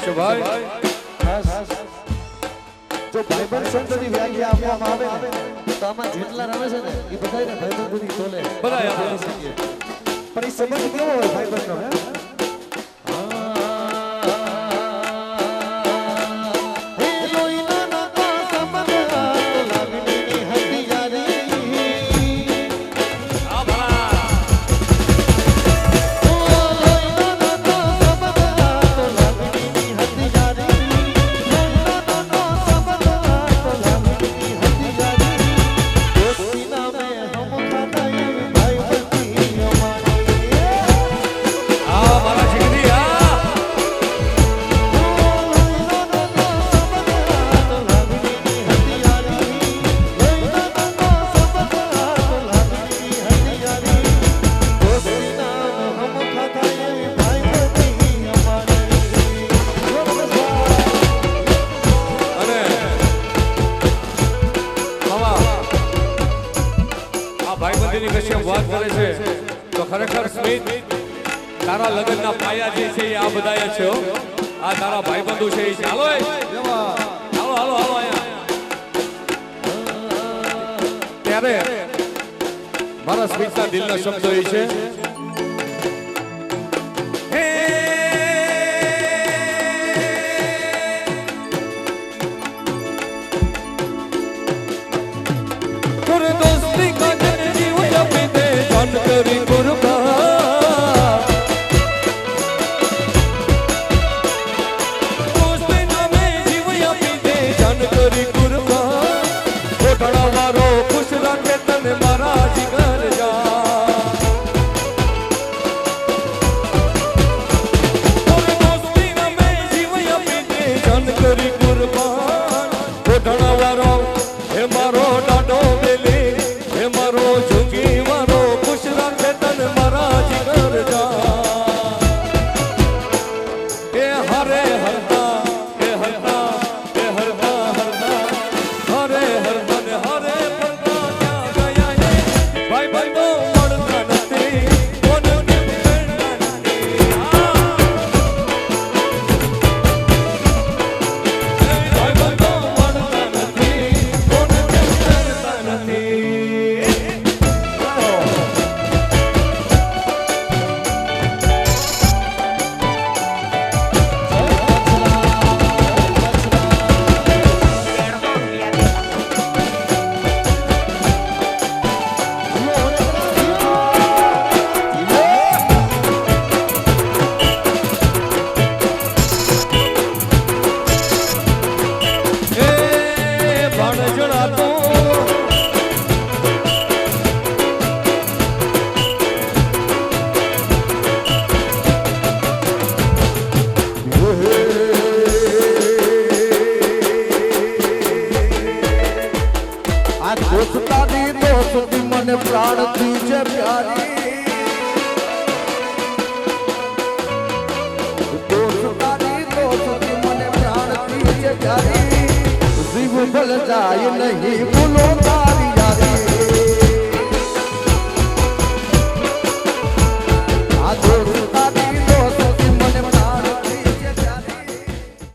કશ્યપભાઈ ખાસ. જો ભાઈબંધ શબ્દની વ્યાખ્યા આપવામાં આવે ને તો આમાં જેટલા રમે છે ને એ બધાને ભાઈબંધ બધી તોલે બધા આપણે પણ એ સંબંધ કેવો હોય ભાઈબંધનો હે? આ કશ્યપ વાત કરે છે, તો ખરેખર સ્મિત તારા લગ્નના પાયા જે છે એ આ બધાએ છે આ તારા ભાઈબંધુ છે એ. ચાલો. હાલો હાલો હાલો ત્યારે મારા સ્મિતના દિલના શબ્દો એ છે Hari Guru Ka આ દોસ્તાની દોસ્તી મને પ્રાણથી છે પ્યારી. દોસ્તાની દોસ્તી મને પ્રાણથી છે પ્યારી. જીવ ભલ જાય નહીં ભૂલો